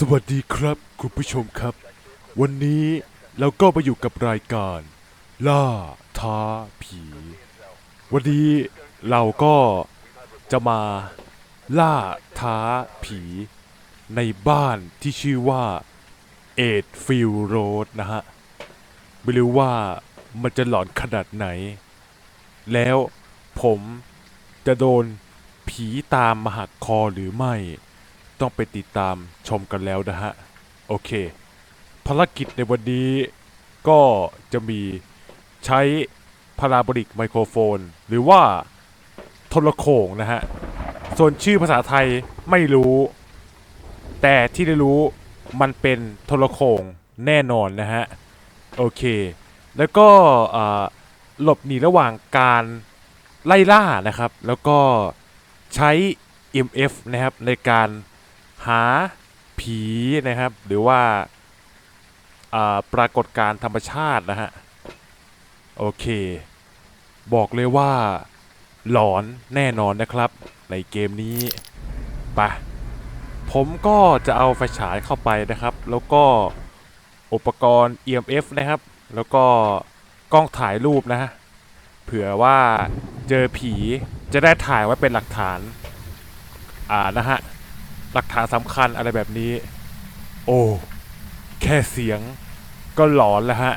สวัสดีครับคุณผู้ชมครับ วันนี้เราก็มาอยู่กับรายการ ล่าท้าผี วันนี้เราก็จะมาล่าท้าผี ในบ้านที่ชื่อว่าเอ็ดฟิลโรดนะฮะ ไม่รู้ว่ามันจะหลอนขนาดไหน แล้วผมจะโดนผีตามมาหักคอหรือไม่ ต้องไปติดตามชมกันแล้วนะฮะ โอเค ภารกิจในวันนี้ก็จะมีใช้พาราโบลิกไมโครโฟน หรือว่าโทรโขงนะฮะ ส่วนชื่อภาษาไทยไม่รู้ แต่ที่ได้รู้มันเป็นโทรโขงแน่นอนนะฮะ โอเค แล้วก็หลบหนีระหว่างการไล่ล่านะครับ แล้วก็ใช้ mf นะครับในการ หาผีนะครับ หรือว่าปรากฏการธรรมชาตินะฮะ โอเค บอกเลยว่า หลอนแน่นอนนะครับ ในเกมนี้ปะผมก็จะเอาไฟฉายเข้าไปนะครับ แล้วก็อุปกรณ์ EMF นะครับ แล้วก็กล้องถ่ายรูปนะฮะ เผื่อว่าเจอผีจะได้ถ่ายไว้เป็นหลักฐาน อ่านะฮะ หลักฐานสำคัญอะไรแบบนี้ โอ้แค่เสียงก็หลอนแล้วฮะ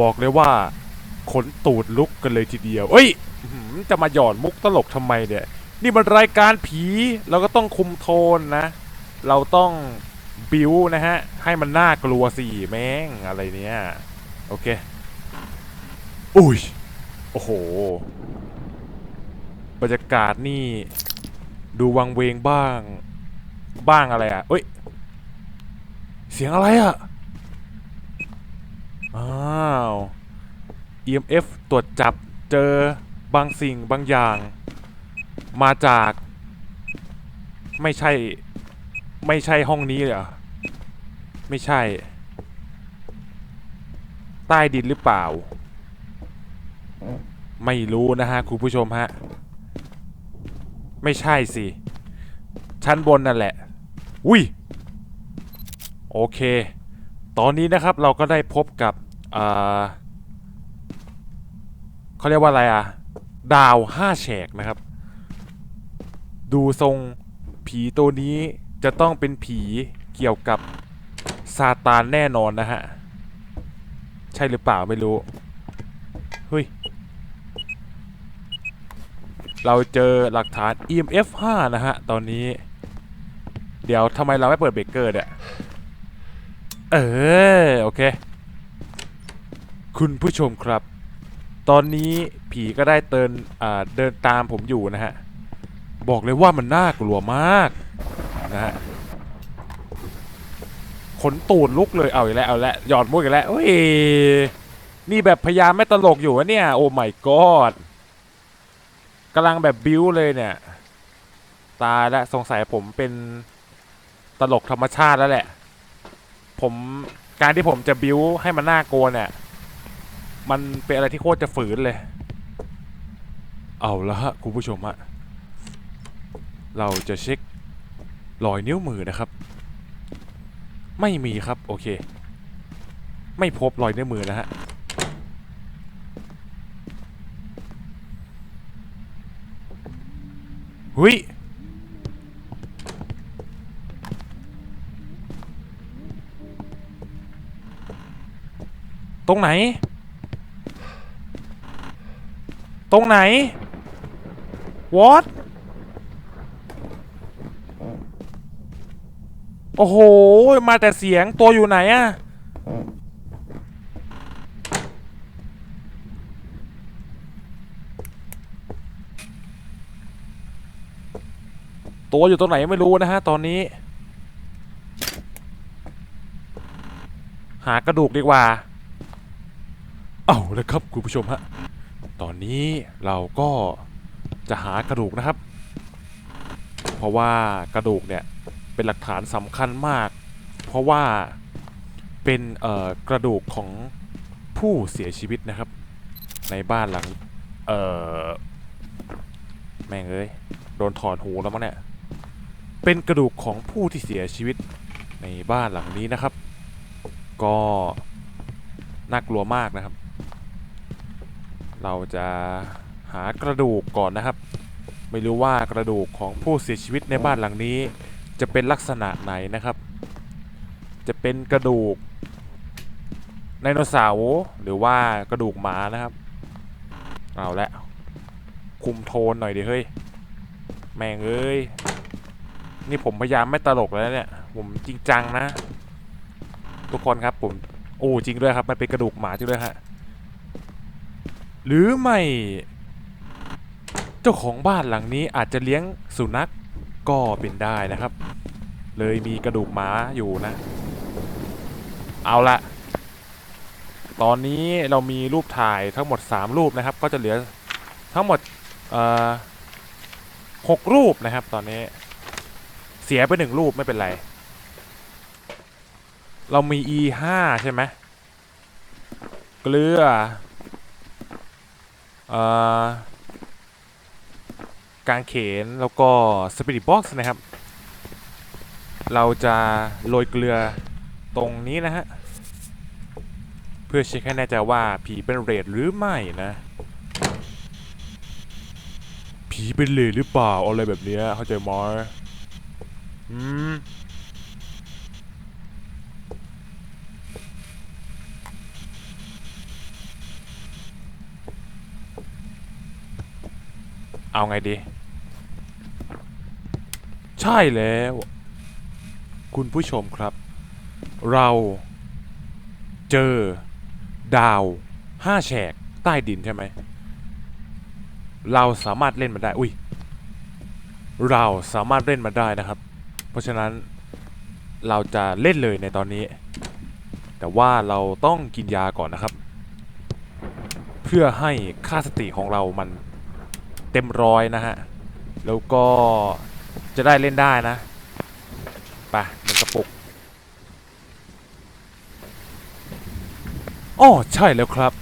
บอกเลยว่าขนตูดลุกกันเลยทีเดียว เอ้ยจะมาหย่อนมุกตลกทำไมเนี่ย นี่มันรายการผีเราก็ต้องคุมโทนนะ เราต้องบิวนะฮะ ให้มันน่ากลัวสิแม่งอะไรเนี้ยโอเค อุ้ย โอ้โห บรรยากาศนี่ ดูวังเวงบ้าง บ้างอะไรอะเอ้ย เสียงอะไรอะ อ้าว EMF ตรวจจับเจอบางสิ่งบางอย่าง มาจากไม่ใช่ ไม่ใช่ห้องนี้เลยเหรอ ไม่ใช่ ใต้ดินหรือเปล่า ไม่รู้นะฮะ คุณผู้ชมฮะ ไม่ใช่สิ ชั้นบนนั่นแหละ อุ้ยโอเค ตอนนี้นะครับเราก็ได้พบกับอ่าเขาเรียกว่าอะไรอะดาวห้าแฉกนะครับ ดูทรงผีตัวนี้จะต้องเป็นผีเกี่ยวกับซาตานแน่นอนนะฮะ ใช่หรือเปล่าไม่รู้เฮ้ยเราเจอหลักฐาน EMF 5 นะฮะ ตอนนี้ เดี๋ยวทำไมเราไม่เปิดเบรกเกอร์เนี่ยเออโอเค คุณผู้ชมครับ ตอนนี้ผีก็ได้เตินอ่าเดินตามผมอยู่นะฮะ บอกเลยว่ามันน่ากลัวมากนะฮะขนตูดลุกเลยเอาอีกแล้วเอาแล้วหยอดมุกอีกแล้วเฮ้ยนี่แบบพยายามไม่ตลกอยู่วะเนี่ย โอ้ my god กำลังแบบบิ้วเลยเนี่ย ตายแล้วสงสัยผมเป็น ตลกธรรมชาติแล้วแหละ ผมการที่ผมจะบิ้วให้มันน่ากลัวเนี่ย มันเป็นอะไรที่โคตรจะฝืนเลย เอาละฮะคุณผู้ชมฮะเราจะเช็ครอยนิ้วมือนะครับ ไม่มีครับโอเค ไม่พบรอยนิ้วมือนะฮะหุย ตรงไหน ตรงไหน what โอ้โห มาแต่เสียงตัวอยู่ไหนอะตัวอยู่ตรงไหนไม่รู้นะฮะ ตอนนี้ หากระดูกดีกว่า ละครับคุณผู้ชมฮะ ตอนนี้เราก็จะหากระดูกนะครับ เพราะว่ากระดูกเนี่ยเป็นหลักฐานสำคัญมาก เพราะว่าเป็นกระดูกของผู้เสียชีวิตนะครับ ในบ้านหลัง เออแม่งเอ้ยโดนถอนหูแล้วมั้งเนี่ย เป็นกระดูกของผู้ที่เสียชีวิตในบ้านหลังนี้นะครับ ก็น่ากลัวมากนะครับ เราจะหากระดูกก่อนนะครับ ไม่รู้ว่ากระดูกของผู้เสียชีวิตในบ้านหลังนี้ จะเป็นลักษณะไหนนะครับ จะเป็นกระดูกไดโนเสาร์หรือว่ากระดูกหมานะครับ เอาละคุมโทนหน่อยดิเฮ้ย แม่งเอ้ย นี่ผมพยายามไม่ตลกแล้วเนี่ย ผมจริงจังนะ ทุกคนครับผม โอ้จริงด้วยครับ มันเป็นกระดูกหมาจริงด้วยฮะ หรือไม่ เจ้าของบ้านหลังนี้อาจจะเลี้ยงสุนัขก็เป็นได้นะครับ เลยมีกระดูกหมาอยู่นะ เอาละตอนนี้เรามีรูปถ่ายทั้งหมด 3 รูปนะครับ ก็จะเหลือทั้งหมดหกรูปนะครับ ตอนนี้ เสียไปหนึ่งรูปไม่เป็นไร เรามี e 5ใช่ไหมเกลือ กางเขนแล้วก็ Spirit Box นะครับ เราจะโรยเกลือตรงนี้นะฮะ เพื่อเช็คให้แน่ใจว่าผีเป็นเรดหรือไม่นะ ผีเป็นเรดหรือเปล่าอะไรแบบเนี้ยเข้าใจมั้ยอืม เอาไงดี ใช่แล้ว คุณผู้ชมครับ เราเจอดาวห้าแฉกใต้ดินใช่ไหม เราสามารถเล่นมันได้ อุ้ย เราสามารถเล่นมันได้นะครับ เพราะฉะนั้นเราจะเล่นเลยในตอนนี้ แต่ว่าเราต้องกินยาก่อนนะครับ เพื่อให้ค่าสติของเรามัน เต็มร้อยนะฮะ แล้วก็จะได้เล่นได้นะไปหนึ่งกระปุกอ๋อใช่แล้วครับ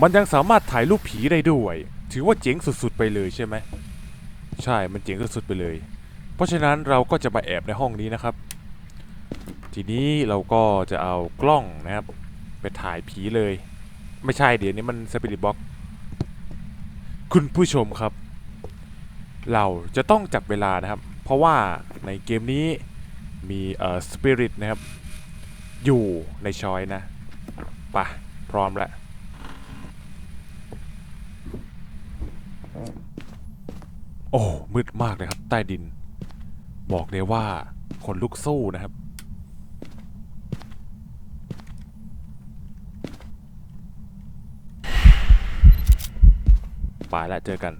มันยังสามารถถ่ายรูปผีได้ด้วย ถือว่าเจ๋งสุดๆไปเลยใช่ไหม ใช่ มันเจ๋งสุดๆไปเลย เพราะฉะนั้นเราก็จะมาแอบในห้องนี้นะครับ ทีนี้เราก็จะเอากล้องนะครับ ไปถ่ายผีเลย ไม่ใช่เดี๋ยวนี้มันสปิริตบ็อก คุณผู้ชมครับ เราจะต้องจับเวลานะครับ เพราะว่าในเกมนี้มีเอ่อสปิริตนะครับ อยู่ในชอยนะปะพร้อมแล้วโอ้มืดมากเลยครับ ใต้ดิน บอกเลยว่าคนลุกสู้นะครับ ไปแล้วเจอกัน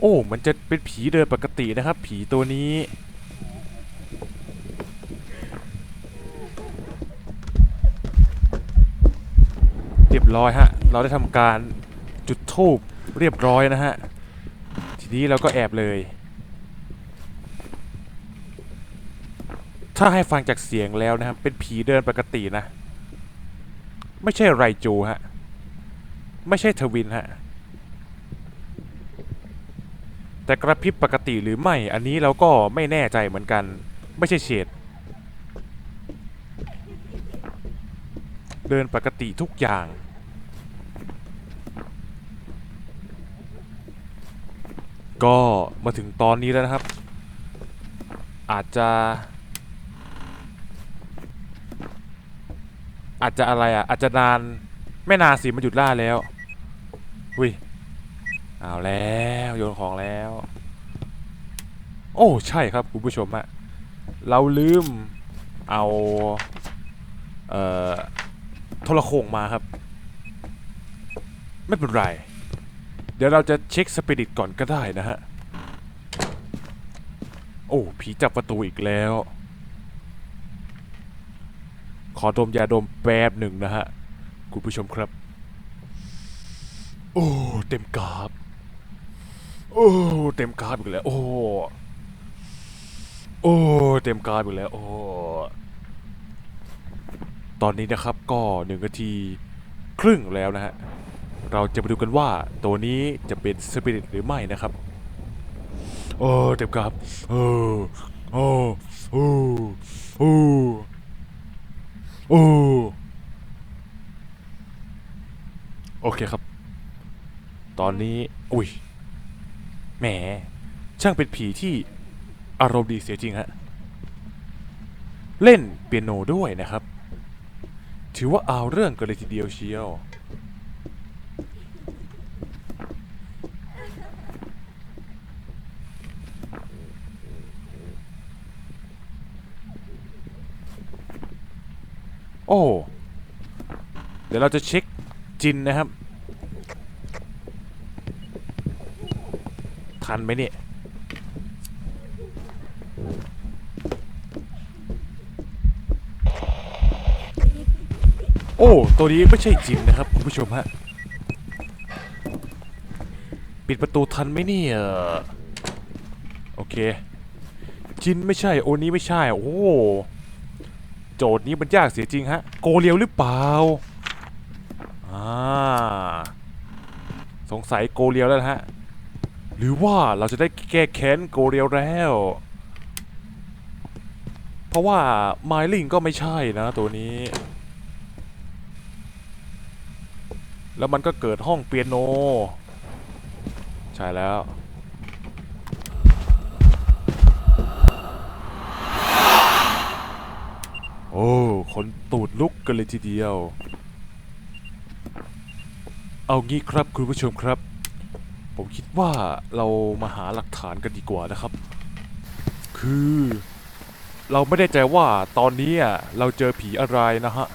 โอ้มันจะเป็นผีเดินปกตินะครับ ผีตัวนี้เรียบร้อยฮะ เราได้ทำการจุดทูบเรียบร้อยนะฮะ ทีนี้เราก็แอบเลย ถ้าให้ฟังจากเสียงแล้วนะครับ เป็นผีเดินปกตินะ ไม่ใช่ไรจูฮะ ไม่ใช่ทวินฮะ แต่กระพริบปกติหรือไม่ อันนี้เราก็ไม่แน่ใจเหมือนกัน ไม่ใช่เฉดเดินปกติทุกอย่าง ก็มาถึงตอนนี้แล้วนะครับ อาจจะ อาจจะอะไรอะอาจจะนานไม่นานสิมันหยุดล่าแล้ววิเอาแล้วโยนของแล้ว โอ้ใช่ครับคุณผู้ชมอะเราลืมเอาเอ่อโทรโขงมาครับ ไม่เป็นไร เดี๋ยวเราจะเช็คสปิริตก่อนก็ได้นะฮะ โอ้ผีจับประตูอีกแล้ว ขอดมยาดมแป๊บหนึ่งนะฮะ คุณผู้ชมครับ โอ้ เต็มกราบโอ้เต็มกราบอีกแล้ว โอ้ โอ้เต็มกราบอีกแล้ว โอ้ ตอนนี้นะครับก็หนึ่งนาทีครึ่งแล้วนะฮะ เราจะมาดูกันว่าตัวนี้จะเป็นสปิริตหรือไม่นะครับ โอ้เจ็บครับโอ้โอ้โอ้โอ้โอ้โอเคครับ ตอนนี้ อุ้ย แหม ช่างเป็นผีที่อารมณ์ดีเสียจริงฮะ เล่นเปียโนด้วยนะครับ ถือว่าเอาเรื่องกันเลยทีเดียวเชียว โอ้ เดี๋ยวเราจะเช็คจินนะครับ ทันไหมเนี่ยโอ้ ตัวนี้ไม่ใช่จินนะครับคุณผู้ชมฮะ ปิดประตูทันไหมเนี่ย โอเค จินไม่ใช่ โอนี้ไม่ใช่ โอ้ โจทย์นี้มันยากเสียจริงฮะ โกเลียวหรือเปล่า อ่า สงสัยโกเลียวแล้วฮะ หรือว่าเราจะได้แก้แค้นโกเลียวแล้ว เพราะว่าไมลิงก็ไม่ใช่นะตัวนี้ แล้วมันก็เกิดห้องเปียโน ใช่แล้วโอ้คนตูดลุกกันเลยทีเดียว เอางี้ครับคุณผู้ชมครับ ผมคิดว่าเรามาหาหลักฐานกันดีกว่านะครับ คือ เราไม่ได้ใจว่าตอนนี้เราเจอผีอะไรนะฮะ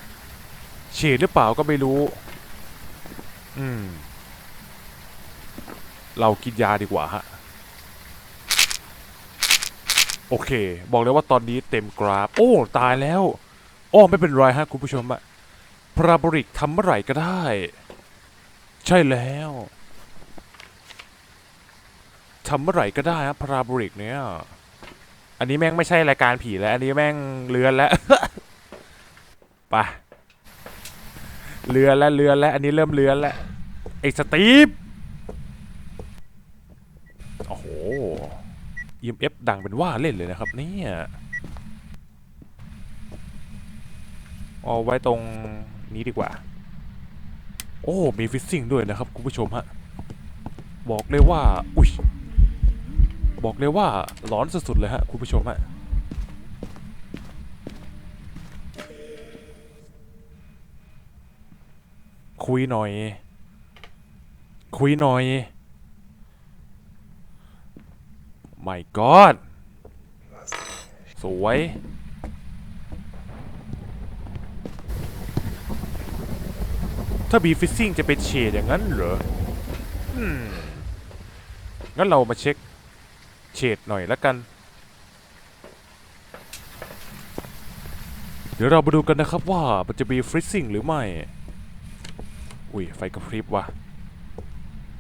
เฉดหรือเปล่าก็ไม่รู้ อืม เรากินยาดีกว่าฮะ โอเค บอกเลยว่าตอนนี้เต็มกราฟ โอ้ ตายแล้วอ้อไม่เป็นไรฮะคุณผู้ชมอะพราบลิกทำเมื่อไหร่ก็ได้ ใช่แล้ว ทำเมื่อไหร่ก็ได้ฮะพาราบลิกเนี่ยอันนี้แม่งไม่ใช่รายการผีแล้ว อันนี้แม่งเลือนแล้วไปเลือนแล้วเลือนแล้ว อันนี้เริ่มเลือนแล้วไอ้สตีฟโอ้โห EMF ดังเป็นว่าเล่นเลยนะครับเนี่ยเอาไว้ตรงนี้ดีกว่า โอ้ มีฟิซซิ่งด้วยนะครับ คุณผู้ชมฮะ บอกเลยว่า อุ้ย บอกเลยว่าร้อนสุดๆเลยฮะคุณผู้ชมฮะคุยหน่อย คุยหน่อย my god สวย ถ้าบีฟิซซิ่งจะเป็นเฉดอย่างนั้นเหรองั้นเรามาเช็ค เฉดหน่อยละกัน เดี๋ยวเรามาดูกันนะครับว่ามันจะมีฟริซซิ่งหรือไม่ อุ้ยไฟกระพริบว่ะ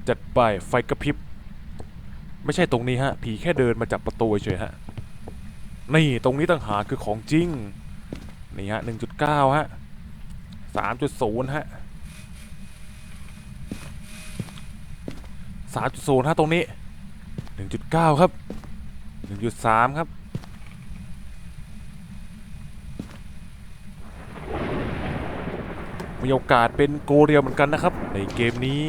จัดไปไฟกระพริบ ไม่ใช่ตรงนี้ฮะ ผีแค่เดินมาจากประตูเฉยฮะ นี่ตรงนี้ต่างหากคือของจริง นี่ฮะ 1.9 ฮะ 3.0 ฮะ3.0ฮะตรงนี้ 1.9 ครับ 1.3 ครับ มีโอกาสเป็นโกเรียลเหมือนกันนะครับ ในเกมนี้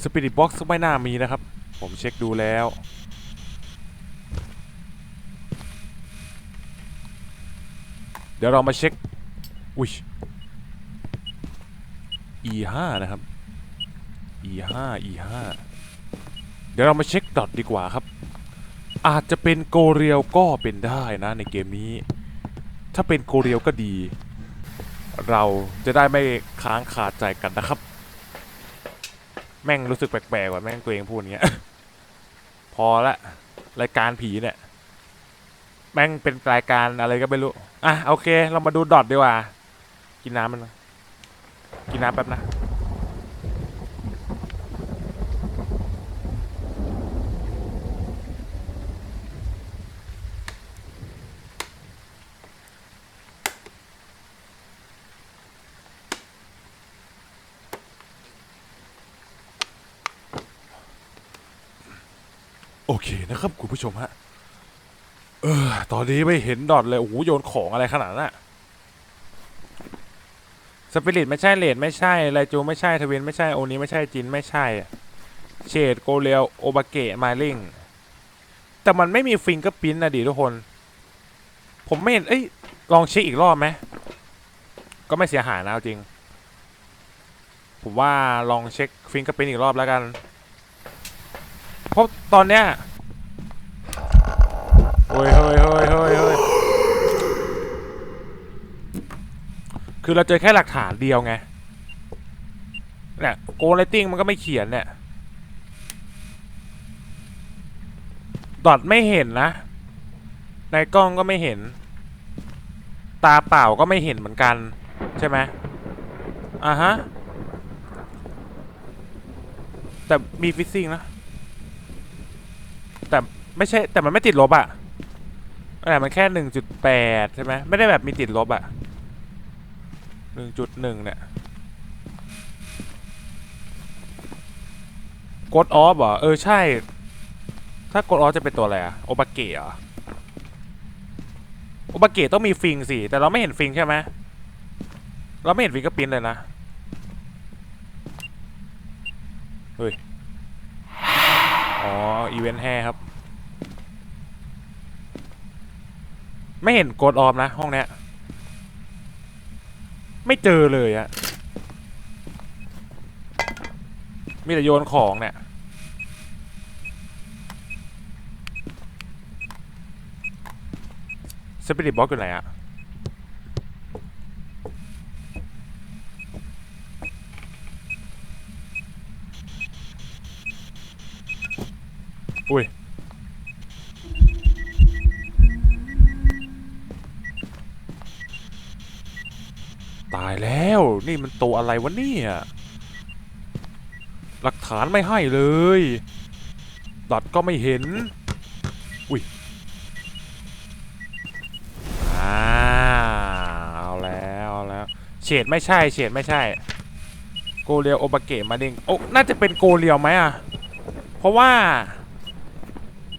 สปิริตบ็อกซ์ไม่น่ามีนะครับ ผมเช็คดูแล้ว เดี๋ยวเรามาเช็ค อุ้ย E5 นะครับ E5 E5 เดี๋ยวเรามาเช็คดอทดีกว่าครับ อาจจะเป็นโกเรียลก็เป็นได้นะในเกมนี้ ถ้าเป็นโกเรียลก็ดี เราจะได้ไม่ค้างขาดใจกันนะครับ แม่งรู้สึกแปลกๆว่าแม่งตัวเองพูดอย่างเงี้ย พอละรายการผีเนี่ย แม่งเป็นรายการอะไรก็ไม่รู้ อะโอเค เรามาดูดอทดีกว่า กินน้ำมัน กินน้ำแป๊บนะ โอเคนะครับคุณผู้ชมฮะ เออ ตอนนี้ไม่เห็นดอทเลย โอ้โห โยนของอะไรขนาดนั้นอะสปิริตไม่ใช่เลดไม่ใช่ไลจูไม่ใช่ทวินไม่ใช่โอนี้ไม่ใช่จินไม่ใช่เชดโกเรียวโอบาเกะมาลิงแต่มันไม่มีฟิงเกอร์พินนะดิทุกคน ผมไม่เห็น เอ้ย ลองเช็คอีกรอบไหม ก็ไม่เสียหายนะจริง ผมว่าลองเช็คฟิงเกอร์พินอีกรอบแล้วกัน เพราะตอนเนี้ยเฮ้ยเฮ้ยเฮ้ยเฮ้ยเฮ้ยคือเราเจอแค่หลักฐานเดียวไงเนี่ยโกลเลตติ้งมันก็ไม่เขียนเนี่ยดอทไม่เห็นนะ ในกล้องก็ไม่เห็น ตาเปล่าก็ไม่เห็นเหมือนกัน ใช่ไหมอ่าฮะ แต่มีฟิซซิ่งนะ ไม่ใช่แต่มันไม่ติดลบอะแต่มันแค่หนึ่งจุดแปดใช่ไหมไม่ได้แบบมีติดลบอะหนึ่งจุดหนึ่งเนี่ยกดออฟเหรอเออใช่ ถ้ากดออฟจะเป็นตัวอะไรอะโอบาเกะเหรอโอบาเกะต้องมีฟิงสิ แต่เราไม่เห็นฟิงใช่ไหมเราไม่เห็นฟิงก็ปิ้นเลยนะ เฮ้ย อ๋อ อีเวนต์แฮครับ ไม่เห็นโกดออมนะ ห้องเนี้ย ไม่เจอเลยอะมีแต่โยนของเนี่ย สปิริตบ็อกอยู่ไหนอะอุ้ย ตายแล้ว นี่มันตัวอะไรวะเนี่ย หลักฐานไม่ให้เลยดอทก็ไม่เห็น อุ้ยอ่าเอาแล้วเอาแล้ว เฉดไม่ใช่เฉดไม่ใช่ โกเรียวโอบาเกะมาดิงโอ้น่าจะเป็นโกเรียวไหมอะ เพราะว่า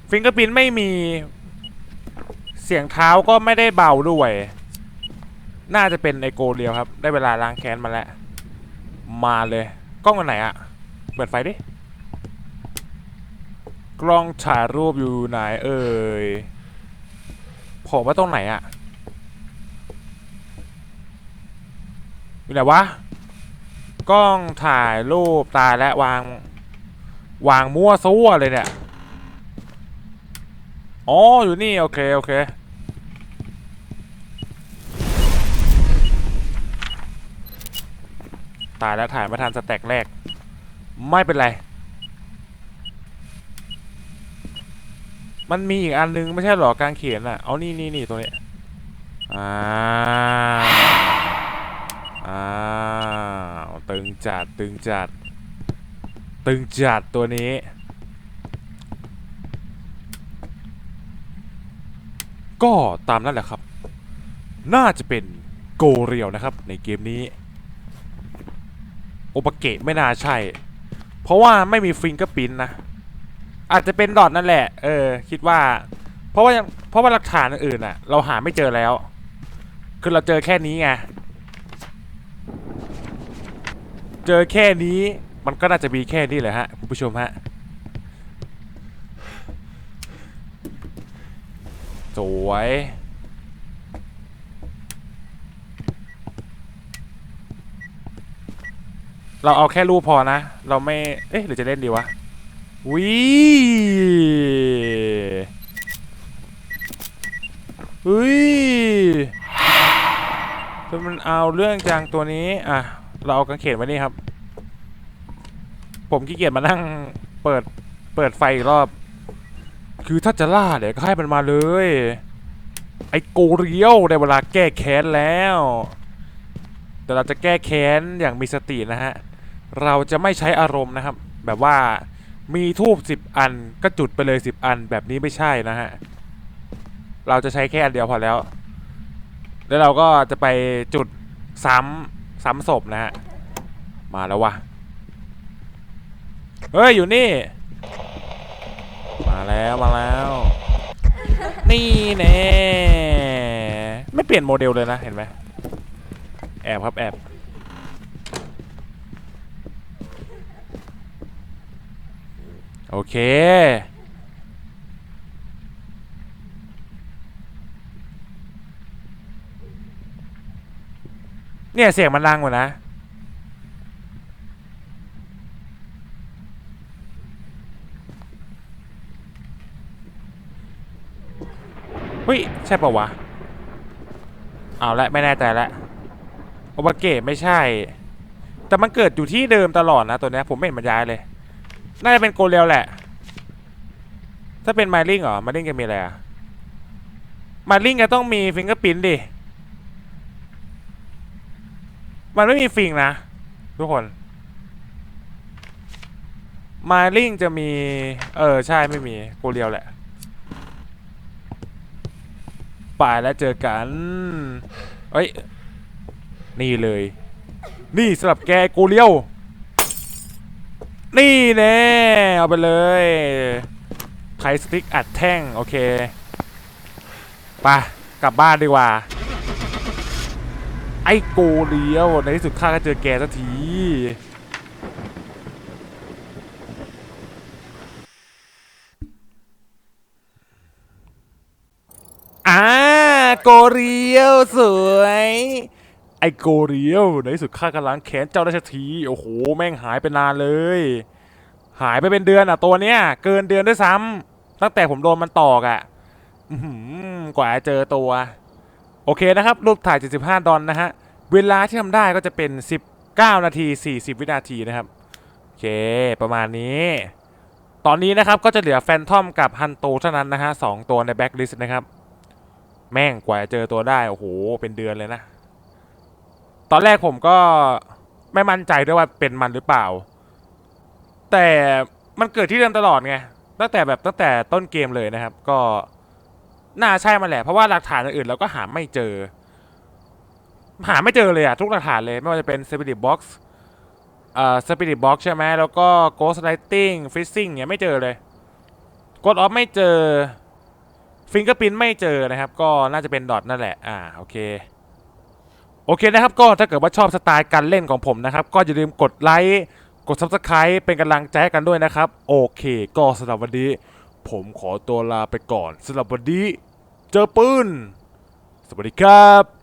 ฟิงเกอร์พินไม่มี เสียงเท้าก็ไม่ได้เบาด้วย น่าจะเป็นไอโกเรียวครับ ได้เวลาล้างแค้นมาแล้ว มาเลย กล้องอันไหนอะเปิดไฟดิ กล้องถ่ายรูปอยู่ไหนเอ่ยผมว่าตรงไหนอะอยู่ไหนวะ กล้องถ่ายรูปตายและวาง วางมั่วซั่วเลยเนี่ย อ๋อ อยู่นี่ โอเค โอเค ตายแล้วถ่ายไม่ทันสแต็กแรก ไม่เป็นไร มันมีอีกอันนึงไม่ใช่หรอการเขียนอะ เอานี่นี่นี่ตัวนี้ อ่า อ่า ตึงจัดตึงจัด ตึงจัดตัวนี้ก็ตามนั่นแหละครับ น่าจะเป็นโกเรียวนะครับ ในเกมนี้ โอปเกะไม่น่าใช่ เพราะว่าไม่มีฟิงเกอร์พินนะ อาจจะเป็นดอทนั่นแหละ เออ คิดว่า เพราะว่าเพราะว่าหลักฐานอื่นๆน่ะเราหาไม่เจอแล้ว คือเราเจอแค่นี้ไง เจอแค่นี้มันก็น่าจะมีแค่นี้แหละฮะคุณผู้ชมฮะสวย เราเอาแค่รูปพอนะ เราไม่ เอ๊ะหรือจะเล่นดีวะวิเฮ้ยแต่มันเอาเรื่องจังตัวนี้ อะ เราเอากางเขนไว้นี่ครับ ผมขี้เกียจมานั่งเปิด เปิดไฟรอบ คือถ้าจะล่าเดี๋ยวก็ให้มันมาเลย ไอโกเรียวได้เวลาแก้แค้นแล้ว แต่เราจะแก้แค้นอย่างมีสตินะฮะ เราจะไม่ใช้อารมณ์นะครับ แบบว่ามีทูบสิบอันก็จุดไปเลยสิบอันแบบนี้ไม่ใช่นะฮะ เราจะใช้แค่อันเดียวพอแล้ว แล้วเราก็จะไปจุดซ้ำซ้ำศพนะฮะ มาแล้ววะเฮ้ย อยู่นี่ มาแล้วมาแล้ว นี่แน่ไม่เปลี่ยนโมเดลเลยนะ เห็นไหมแอบครับแอบ โอเค เนี่ย เสียงมันดังกว่านะเฮ้ย ใช่ปะวะ เอาละ ไม่แน่ใจละโอบาเกะไม่ใช่ แต่มันเกิดอยู่ที่เดิมตลอดนะ ตัวนี้ผมไม่เห็นมันย้ายเลย น่าจะเป็นโกเรลแหละ ถ้าเป็นไมลิงเหรอไมลิงจะมีอะไรอะไมลิงก็ต้องมีฟิงเกอร์พินดิ มันไม่มีฟิงนะ ทุกคนไมลิงจะมี เออ ใช่ไม่มีโกเรลแหละไปแล้วเจอกัน เอ้ย นี่เลย นี่สำหรับแกโกเลียว นี่แน่เอาไปเลยไทสติ๊กอัดแท่ง โอเคไปกลับบ้านดีกว่า ไอ้โกเลี้ยวในที่สุดข้าก็เจอแกสักทีอ่าโกเรียวสวย ไอโกเรียวในที่สุดข้ากำลังแขนเจ้าได้สักทีโอ้โหแม่งหายไปนานเลย หายไปเป็นเดือนอะตัวเนี้ยเกินเดือนด้วยซ้ำตั้งแต่ผมโดนมันตอกอะหือกว่าจะเจอตัว โอเคนะครับ รูปถ่าย 75 ดอลนะฮะ เวลาที่ทำได้ก็จะเป็น 19 นาที 40 วินาทีนะครับ โอเค ประมาณนี้ ตอนนี้นะครับก็จะเหลือแฟนทอมกับฮันโตเท่านั้นนะฮะสองตัวในแบ็คลิสต์นะครับ แม่งกว่าจะเจอตัวได้ โอ้โห เป็นเดือนเลยนะ ตอนแรกผมก็ไม่มั่นใจด้วยว่าเป็นมันหรือเปล่า แต่มันเกิดที่เดิมตลอดไง ตั้งแต่แบบตั้งแต่ต้นเกมเลยนะครับ ก็น่าใช่มันแหละ เพราะว่าหลักฐานอื่นๆเราก็หาไม่เจอ หาไม่เจอเลยอะทุกหลักฐานเลยไม่ว่าจะเป็น Spirit Box เอ่อ Spirit Box ใช่ไหมแล้วก็ Ghost Lighting Freezing เนี่ยไม่เจอเลย Ghost Off ไม่เจอฟิงเกอร์พินไม่เจอนะครับ ก็น่าจะเป็นดอทนั่นแหละ อ่า โอเค โอเคนะครับก็ถ้าเกิดว่าชอบสไตล์การเล่นของผมนะครับ ก็อย่าลืมกดไลค์กด Subscribe เป็นกำลังใจกันด้วยนะครับ โอเค ก็สำหรับวันนี้ ผมขอตัวลาไปก่อนสำหรับวันนี้ เจอปืน สวัสดีครับ